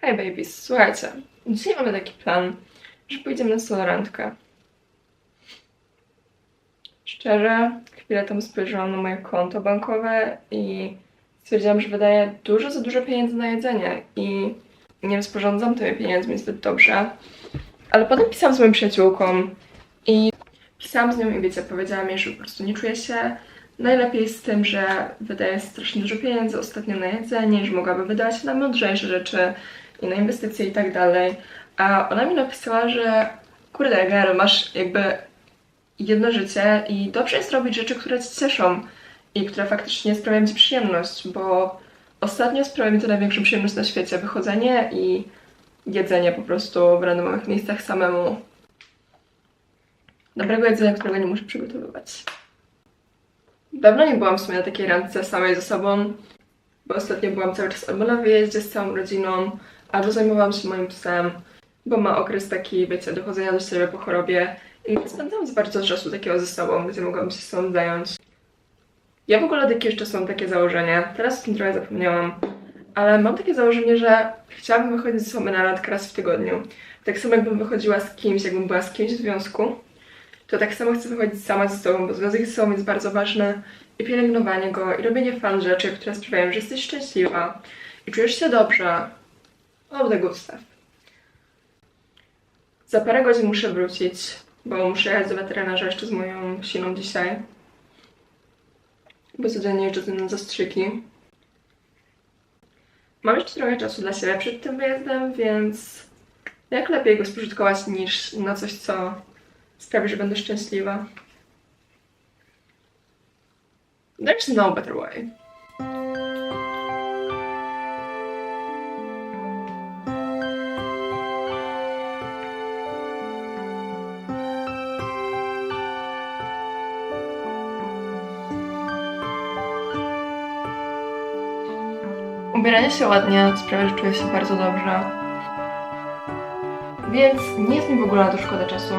Hej babies, słuchajcie. Dzisiaj mamy taki plan, że pójdziemy na solo randkę. Szczerze, chwilę temu spojrzałam na moje konto bankowe i stwierdziłam, że wydaję dużo za dużo pieniędzy na jedzenie i nie rozporządzam tymi pieniędzmi zbyt dobrze. Ale potem pisałam z moją przyjaciółką i pisałam z nią i wiecie, powiedziała mi, że po prostu nie czuję się najlepiej z tym, że wydaje strasznie dużo pieniędzy ostatnio na jedzenie, że mogłaby wydawać na mądrzejsze rzeczy i na inwestycje i tak dalej. A ona mi napisała, że kurde, girl, masz jakby jedno życie i dobrze jest robić rzeczy, które ci cieszą i które faktycznie sprawiają ci przyjemność, bo ostatnio sprawia mi to największą przyjemność na świecie, wychodzenie i jedzenie po prostu w randomowych miejscach samemu. Dobrego jedzenia, którego nie muszę przygotowywać. Dawno nie byłam w sumie na takiej randce samej ze sobą, bo ostatnio byłam cały czas albo na wyjeździe z całą rodziną, albo zajmowałam się moim psem, bo ma okres taki, wiecie, dochodzenia do siebie po chorobie i nie spędzałam za bardzo czasu takiego ze sobą, gdzie mogłam się sobą zająć. Ja w ogóle od jakiegoś czasu mam takie założenie, teraz o tym trochę zapomniałam, ale mam takie założenie, że chciałabym wychodzić ze sobą na randkę raz w tygodniu. Tak samo jakbym wychodziła z kimś, jakbym była z kimś w związku, to tak samo chcę wychodzić sama ze sobą, bo związek ze sobą jest bardzo ważny i pielęgnowanie go i robienie fan rzeczy, które sprawiają, że jesteś szczęśliwa i czujesz się dobrze. Good stuff. Za parę godzin muszę wrócić, bo muszę jechać do weterynarza jeszcze z moją siną dzisiaj. Bo codziennie jeżdżę z nim na zastrzyki. Mam jeszcze trochę czasu dla siebie przed tym wyjazdem, więc jak lepiej go spożytkować niż na coś, co sprawi, że będę szczęśliwa. There's no better way. Ubieranie się ładnie sprawia, że czuję się bardzo dobrze. Więc nie jest mi w ogóle na to szkoda czasu.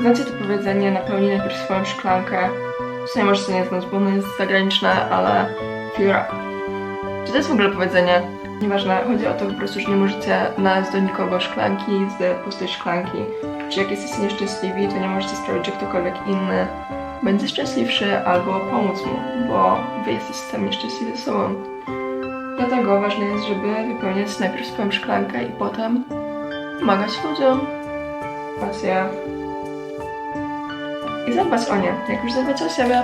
Znacie to powiedzenie, napełnij najpierw swoją szklankę. W sumie możecie nie znać, bo ono jest zagraniczne, ale fill up. Czy to jest w ogóle powiedzenie? Nieważne, chodzi o to po prostu, że nie możecie nalać do nikogo szklanki z pustej szklanki. Czy jak jesteście nieszczęśliwi, to nie możecie sprawić, że ktokolwiek inny będzie szczęśliwszy albo pomóc mu, bo wy jesteście sami nieszczęśliwi ze sobą. Dlatego ważne jest, żeby wypełniać najpierw swoją szklankę i potem pomagać ludziom. Macie i zadbać o nie, jak już zadbać o siebie.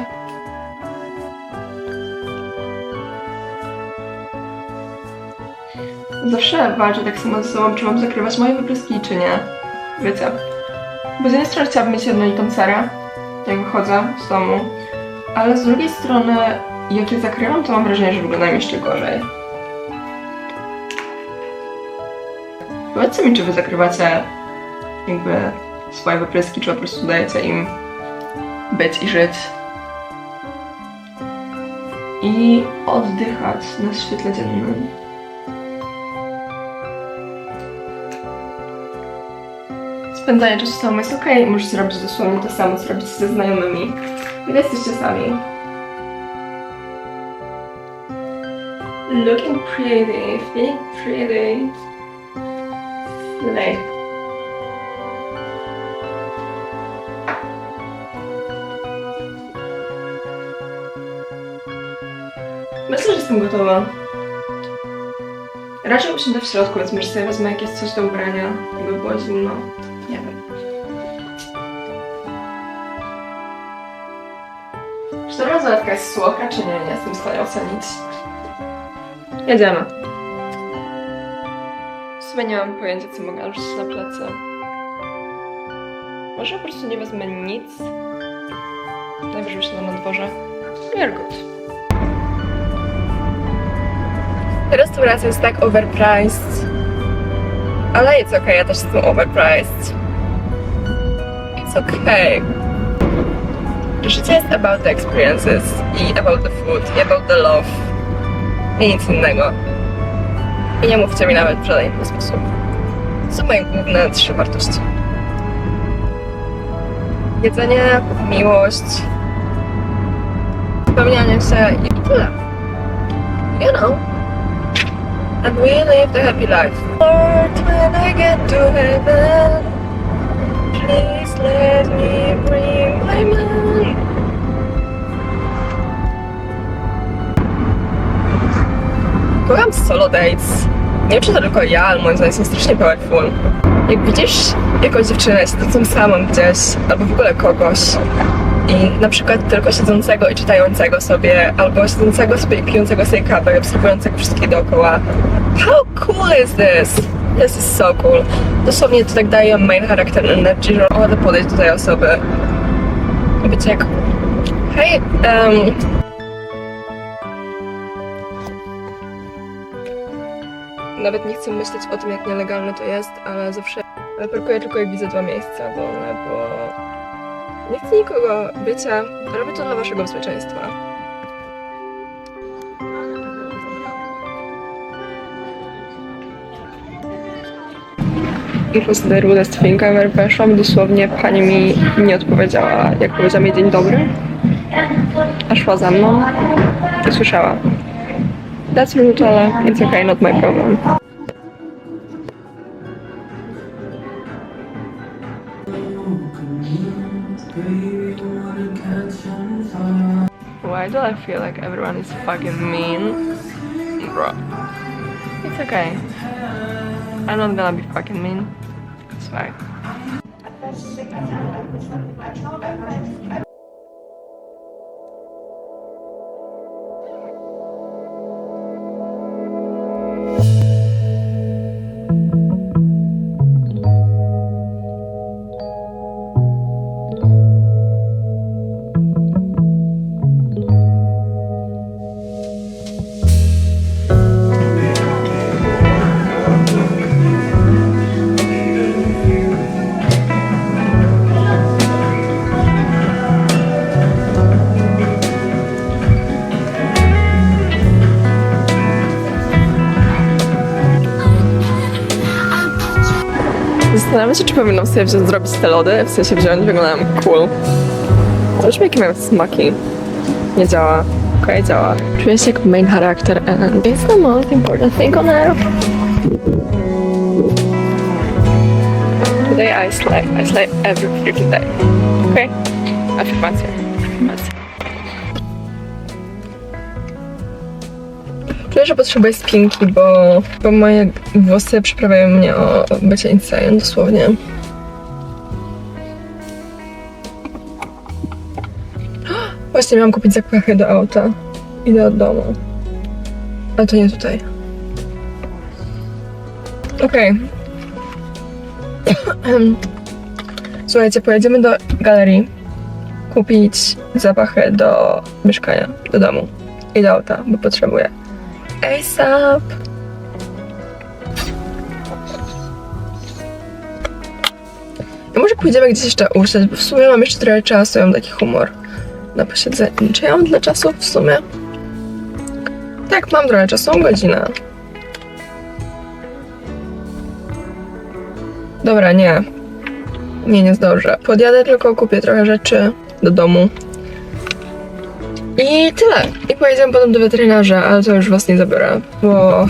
Zawsze walczę tak samo ze sobą, czy mam zakrywać moje wypryski, czy nie. Wiecie. Bo z jednej strony chciałabym mieć jednolitą cerę, jak wychodzę z domu, ale z drugiej strony, jak je zakrywam, to mam wrażenie, że wyglądam jeszcze gorzej. Powiedzcie mi, czy wy zakrywacie jakby swoje wypryski, czy po prostu dajecie im być i żyć. I oddychać na świetle dziennym. Spędzanie czasu sobą jest ok, możecie robić dosłownie to samo, robicie ze znajomymi, gdy jesteście sami. Looking pretty, feeling pretty. Slay. Myślę, że jestem gotowa. Raczej usiądę w środku, więc może sobie wezmę jakieś coś do ubrania, żeby było zimno. Nie wiem. Czy ta bransoletka jest słodka, czy nie? Nie jestem w stanie ocenić. Jedziemy. W sumie nie mam pojęcia, co mogę nosić na plecy. Może po prostu nie wezmę nic. Najwyżej się na dworze. You're good. Restauracja jest tak overpriced. Ale it's okay, ja też jestem overpriced. It's okay. Życie jest about the experiences i about the food i about the love. I nic innego. I nie mówcie mi nawet w żaden sposób. To są moje główne trzy wartości. Jedzenie, miłość, spełnianie się i tyle. You know. And we live the happy life. Lord, when I get to heaven, please let me bring my man. Kocham solo dates. Nie wiem, czy to tylko ja, ale moim zdaniem są strasznie powerful. Jak widzisz jakąś dziewczynę siedzącą samą gdzieś, albo w ogóle kogoś, i na przykład tylko siedzącego i czytającego sobie, albo siedzącego sobie i pijącego sobie kawę i obserwującego wszystkie dookoła. How cool is this? This is so cool. Dosłownie to tak daje main character energy, że ochotę podejść do tej osoby. I być jak, hej, um, Nawet nie chcę myśleć o tym, jak nielegalne to jest, ale zawsze parkuję tylko jak widzę dwa miejsca wolne, bo nie chcę nikogo bycia. Robię to dla waszego bezpieczeństwa. It was the rudest thing I ever weszłam. Dosłownie pani mi nie odpowiedziała, jak powiedziałam jej dzień dobry. A szła za mną i słyszała. That's rude, ale it's okay, not my problem. I feel like everyone is fucking mean? Bro. It's okay. I'm not gonna be fucking mean. It's fine. Zastanawiam się, czy powinnam sobie wziąć, zrobić te lody, w sensie wziąć, wyglądają cool. Zobaczmy, jakie mają smaki. Nie działa. Okej, działa. Czuję się jak main character and it's the most important thing on earth. Today I slay. I slay every freaking day. Okej? Afirmacja. Afirmacja. Czuję, że potrzebuję spinki, bo, bo moje włosy przyprawiają mnie o bycie insane, dosłownie. Właśnie miałam kupić zakłachy do auta. Idę od domu. Ale to nie tutaj. Okej. Słuchajcie, pojedziemy do galerii kupić zapachy do mieszkania, do domu i do auta, bo potrzebuję. ASAP! I może pójdziemy gdzieś jeszcze usiąść, bo w sumie mam jeszcze trochę czasu, ja mam taki humor na posiedzenie. Czy ja mam tyle czasu w sumie? Tak, mam trochę czasu, mam godzinę. Dobra, nie. Nie, nie zdążę. Podjadę tylko, kupię trochę rzeczy do domu. I tyle. I pojedziemy potem do weterynarza, ale to już was nie zabiorę, bo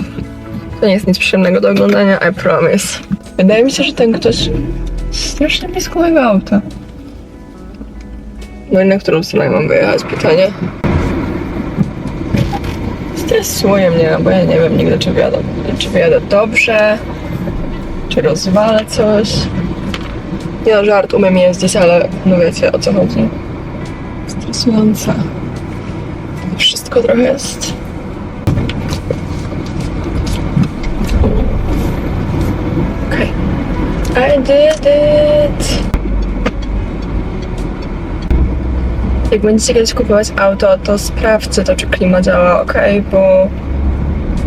to nie jest nic przyjemnego do oglądania, I promise. Wydaje mi się, że ten ktoś strasznie blisko mojego auta. No i na którą stronę mam wyjechać? Pytanie. Stresuje mnie, bo ja nie wiem nigdy, czy wyjadę, czy wyjadę dobrze, czy rozwalę coś. Nie no, żart, umiem jeździć, ale no wiecie o co chodzi. Stresujące. Wszystko trochę jest. Okej. I did it! Jak będziecie kiedyś kupować auto, to sprawdźcie to, czy klima działa, ok? Bo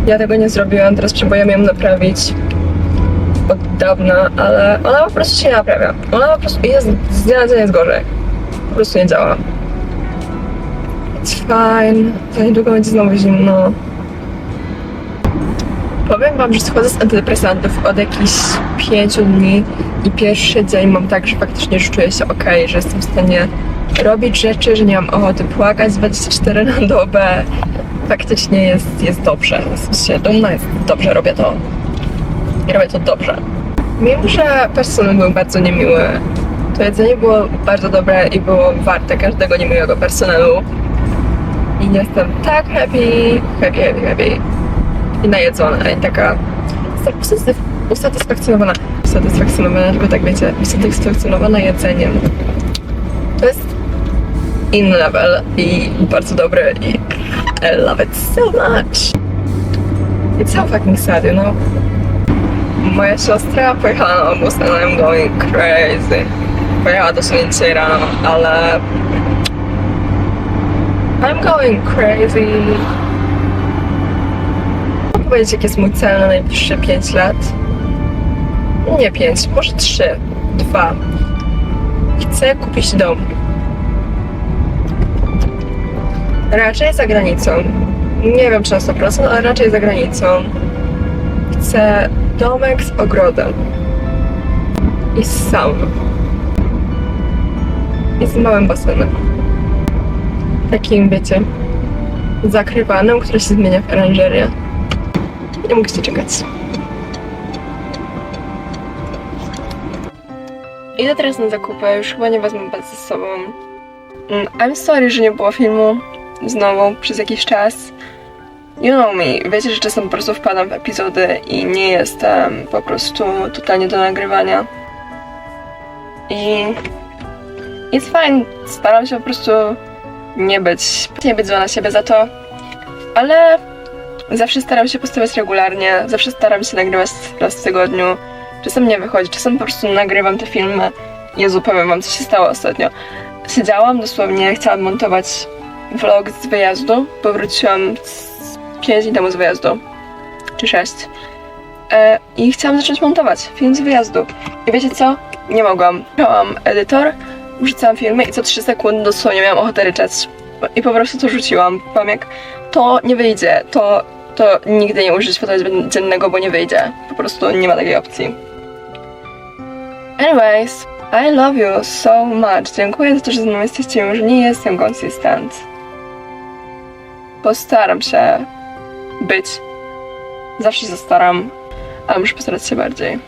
ja tego nie zrobiłam, teraz próbujemy ją naprawić od dawna, ale ona po prostu się nie naprawia. Ona po prostu jest, z dnia na dzień jest gorzej. Po prostu nie działa. It's. Za niedługo będzie znowu zimno. Powiem wam, że schodzę z antydepresantów od jakichś pięciu dni i pierwszy dzień mam tak, że faktycznie już czuję się ok, że jestem w stanie robić rzeczy, że nie mam ochoty płakać 24 na dobę. Faktycznie jest, jest dobrze. Jestem się dumna, jest dobrze, robię to. I robię to dobrze. Mimo, że personel był bardzo niemiły, to jedzenie było bardzo dobre i było warte każdego niemiłego personelu. I jestem tak happy, happy, happy, happy. I najedzona, i taka usatysf- usatysfakcjonowana. Usatysfakcjonowana, żeby tak wiecie, usatysfakcjonowana jedzeniem. To jest inny level i bardzo dobry i I love it so much. It's so fucking sad, you know? Moja siostra pojechała na obóz and I'm going crazy. Pojechała dosłownie dzisiaj rano, ale I'm going crazy. Mogę powiedzieć, jaki jest mój cel na najbliższe 5 lat? Nie 5, może 3, 2. Chcę kupić dom. Raczej za granicą. Nie wiem czy na 100%, ale raczej za granicą. Chcę domek z ogrodem. I z sauną. I z małym basenem. Takim, wiecie, zakrywanym, który się zmienia w oranżerię. Nie mogę się czekać. Idę teraz na zakupy, już chyba nie wezmę bez ze sobą. Mm, I'm sorry, że nie było filmu znowu przez jakiś czas. You know me, wiecie, że czasem po prostu wpadam w epizody i nie jestem po prostu totalnie do nagrywania. I it's fine, staram się po prostu nie być, nie być zła na siebie za to, ale zawsze staram się postawiać regularnie, zawsze staram się nagrywać raz w tygodniu. Czasem nie wychodzi, czasem po prostu nagrywam te filmy. Jezu, powiem wam, co się stało ostatnio. Siedziałam dosłownie, chciałam montować vlog z wyjazdu, bo wróciłam 5 dni temu z wyjazdu, czy 6. E, I chciałam zacząć montować film z wyjazdu. I wiecie co? Nie mogłam. Miałam edytor, wrzucałam filmy i co 3 sekundy dosłownie miałam ochotę ryczeć. I po prostu to rzuciłam. Powiem jak to nie wyjdzie, to, to nigdy nie użyć fotelu dziennego, bo nie wyjdzie. Po prostu nie ma takiej opcji. Anyways, I love you so much. Dziękuję za to, że ze mną jesteście, że nie jestem konsystent. Postaram się być. Zawsze się staram, ale muszę postarać się bardziej.